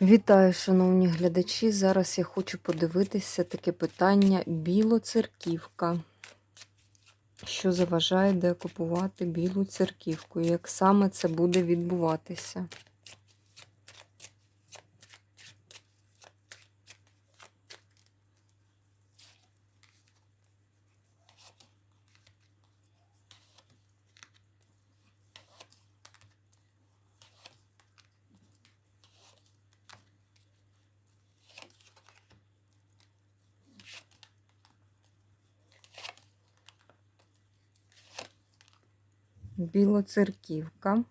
Вітаю, шановні глядачі. Зараз я хочу подивитися таке питання білоцерківка. Що заважає де купувати білу церківку? Як саме це буде відбуватися? Білоцерківка.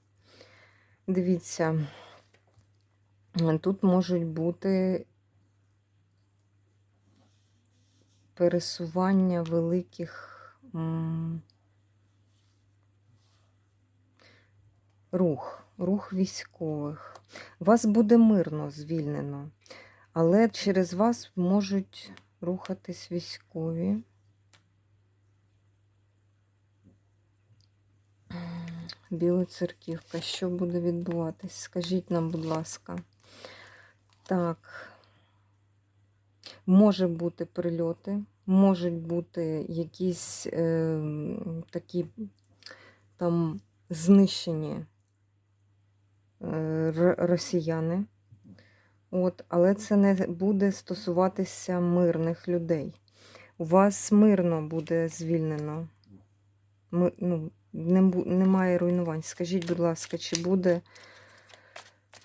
Дивіться, тут можуть бути пересування великих рух, рух військових. Вас буде мирно звільнено, але через вас можуть рухатись військові. Біла церківка. Що буде відбуватись? Скажіть нам, будь ласка. Так. Може бути прильоти, можуть бути якісь е, такі там знищені е, росіяни. От, але це не буде стосуватися мирних людей. У вас мирно буде звільнено. Ми, ну, немає руйнувань. Скажіть, будь ласка, чи буде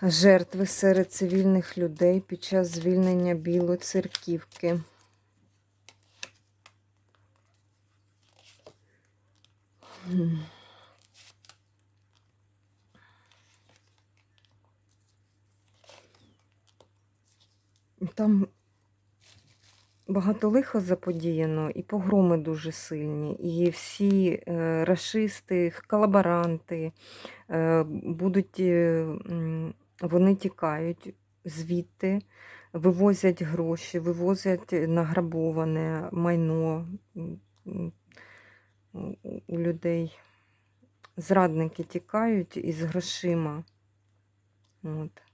жертви серед цивільних людей під час звільнення Білоцерківки? Там багато лиха заподіяно, і погроми дуже сильні, і всі е, рашисти, колаборанти е, будуть, е, вони тікають звідти, вивозять гроші, вивозять награбоване майно у людей. Зрадники тікають із грошима. От.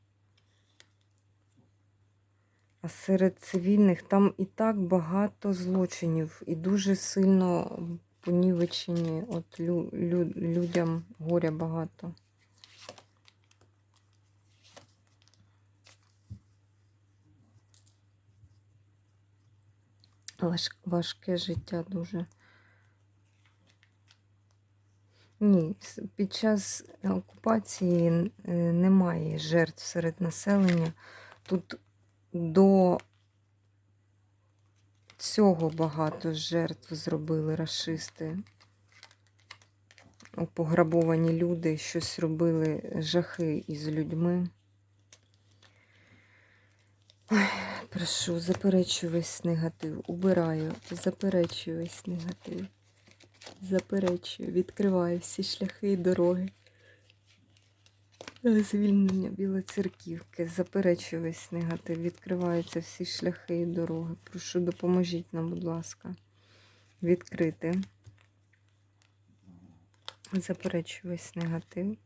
А серед цивільних там і так багато злочинів, і дуже сильно понівечені от лю, лю, людям горя багато. Важ, важке життя дуже. Ні, під час окупації е, немає жертв серед населення. Тут до цього багато жертв зробили рашисти. О, Пограбовані люди щось робили жахи із людьми. Прошу, заперечую весь негатив. Убираю, заперечую весь негатив. Заперечую, відкриваю всі шляхи і дороги. Звільнення Білоцерківки. Заперечую весь негатив. Відкриваються всі шляхи і дороги. Прошу, допоможіть нам, будь ласка, відкрити. Заперечу весь негатив.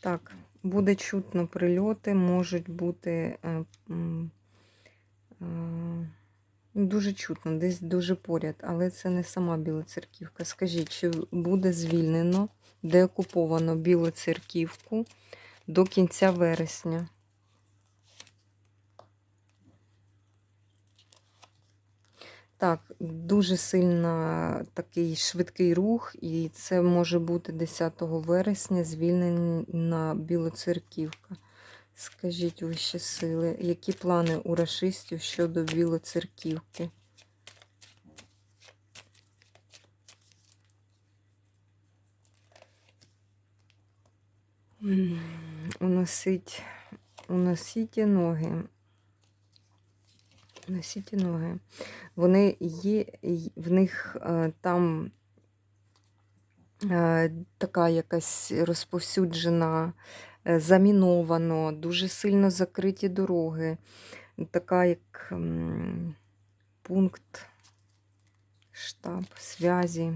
Так, буде чутно прильоти, можуть бути е, е, дуже чутно, десь дуже поряд, але це не сама Білоцерківка. Скажіть, чи буде звільнено, деокуповано Білоцерківку до кінця вересня? Так, дуже сильно такий швидкий рух, і це може бути 10 вересня звільнена Білоцерківка. Скажіть вищі сили, які плани у рашистів щодо Білоцерківки? Уносить, уносіть ноги. Уносіть ноги. Вони є, в них е, там така якась розповсюджена, е, заміновано, дуже сильно закриті дороги. Така як пункт, штаб, зв'язі.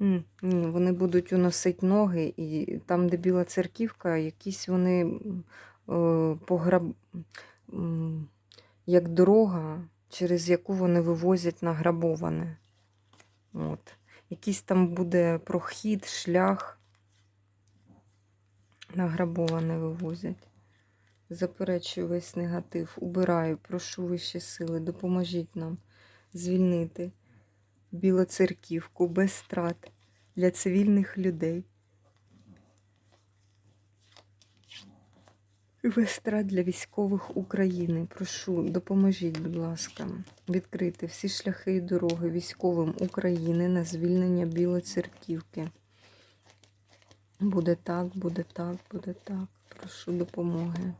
Ні, вони будуть уносити ноги, і там, де біла церківка, якісь вони е, пограб... як дорога, через яку вони вивозять награбоване. От. Якийсь там буде прохід, шлях. Награбоване вивозять. Заперечую весь негатив, убираю, прошу вищі сили, допоможіть нам звільнити білоцерківку без страт для цивільних людей. Без страт для військових України. Прошу, допоможіть, будь ласка, відкрити всі шляхи і дороги військовим України на звільнення Білоцерківки. Буде так, буде так, буде так. Прошу допомоги.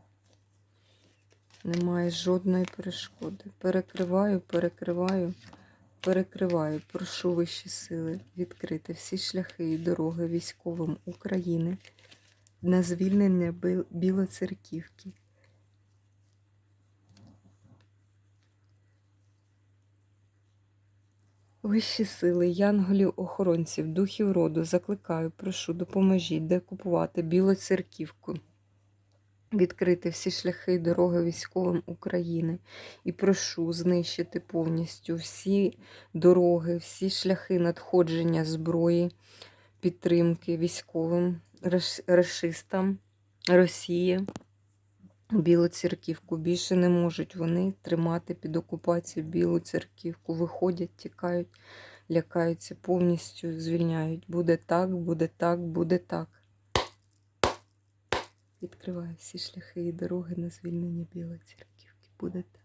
Немає жодної перешкоди. Перекриваю, перекриваю, перекриваю. Прошу вищі сили відкрити всі шляхи і дороги військовим України на звільнення Білоцерківки. Вищі сили, янголів, охоронців, духів роду, закликаю, прошу, допоможіть декупувати Білоцерківку, відкрити всі шляхи і дороги військовим України. І прошу знищити повністю всі дороги, всі шляхи надходження зброї, підтримки військовим рашистам Росії. Білу церківку. Більше не можуть вони тримати під окупацією білу церківку. Виходять, тікають, лякаються, повністю звільняють. Буде так, буде так, буде так. Відкриваю всі шляхи і дороги на звільнення білої церківки. Буде так.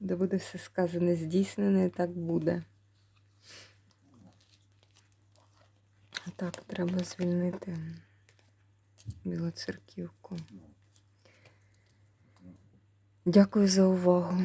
Де буде все сказане, здійснене, так буде. Так, треба звільнити Білоцерківку. Дякую за увагу.